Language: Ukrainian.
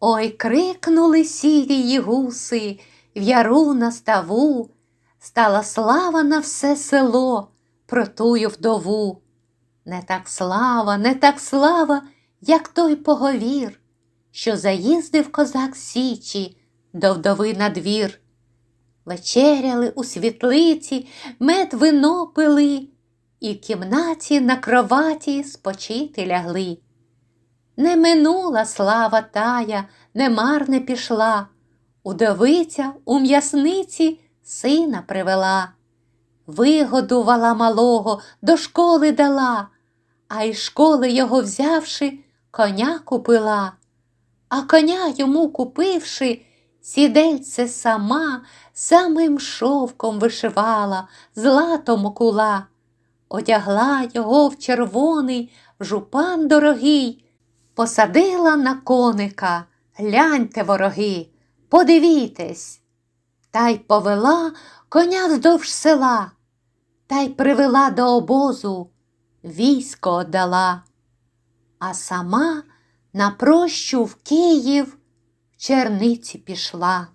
Ой, крикнули сірії гуси в яру на ставу, стала слава на все село про тую вдову. Не так слава, не так слава, як той поговір, що заїздив козак Січі до вдови на двір. Вечеряли у світлиці, мед вино пили, і в кімнаті на кроваті спочити лягли. Не минула слава тая, не марне пішла, удовиця у м'ясниці сина привела, вигодувала малого, до школи дала, а із школи його взявши, коня купила, а коня йому купивши, сідельце сама самим шовком вишивала, златом окула, одягла його в червоний, в жупан дорогий, посадила на коника, гляньте, вороги, подивітесь, та й повела коня вздовж села, та й привела до обозу, військо оддала, а сама на прощу в Київ в черниці пішла.